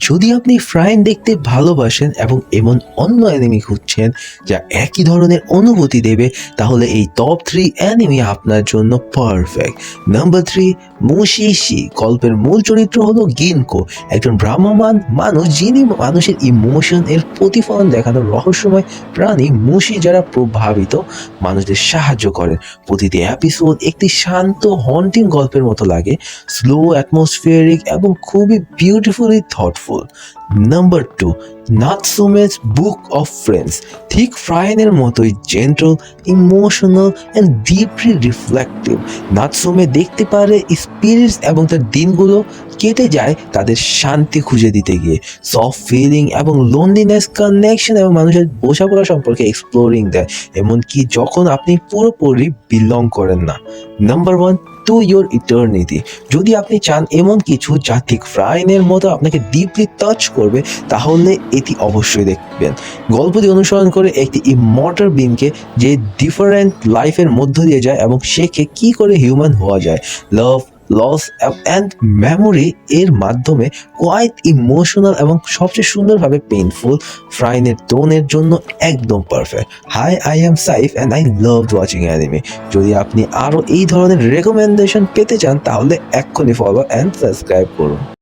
যদি আপনি ফ্রাইন দেখতে ভালোবাসেন এবং এমন অন্য অ্যানিমি খুঁজছেন যা একই ধরনের অনুভূতি দেবে, তাহলে এই টপ থ্রি অ্যানিমি আপনার জন্য পারফেক্ট নাম্বার থ্রি মুশিশি গল্পের মূল চরিত্র হলো গিনকো একজন ভ্রাম্যমান মানুষ যিনি মানুষের ইমোশন এর প্রতিফলন দেখানোর রহস্যময় প্রাণী মুশি যারা প্রভাবিত মানুষদের সাহায্য করেন প্রতিটি এপিসোড একটি শান্ত হন্টিং গল্পের মতো লাগে স্লো অ্যাটমসফিয়ারিক এবং খুবই beautifully thoughtful number two Natsume's book of friends ঠিক ফ্রাইনের মতোই gentle emotional and deeply reflective Natsume দেখতে পারে স্পিরিটস এবং তার দিনগুলো কেটে যায় তাদের শান্তি খুঁজে দিতে গিয়ে। সফট ফিলিং এবং লোনলিনেস কানেকশন এবং মানুষের বোঝাপড়া সম্পর্কে এক্সপ্লোরিং দেয়। এমনকি যখন আপনি পুরোপুরি বিলং করেন না। Number one to your eternity যদি আপনি চান এমন কিছু যা ঠিক ফ্রাইনের মতো আপনাকে ডিপলি টাচ করবে, তাহলে এটি অবশ্যই দেখবেন। গল্পটি অনুসরণ করে একটি ইমর্টার বিনকে যে ডিফারেন্ট লাইফের মধ্য দিয়ে যায় এবং শেখে কি করে হিউম্যান হওয়া যায়। লাভ লস অ্যান্ড মেমোরি এর মাধ্যমে কোয়াইট ইমোশনাল এবং সবচেয়ে সুন্দরভাবে পেইনফুল ফ্রাইনের টোনের জন্য একদম perfect hi I am Saif and I love watching anime যদি আপনি আরও এই ধরনের রেকমেন্ডেশন পেতে চান, তাহলে এক্ষুনি ফলো অ্যান্ড সাবস্ক্রাইব করুন।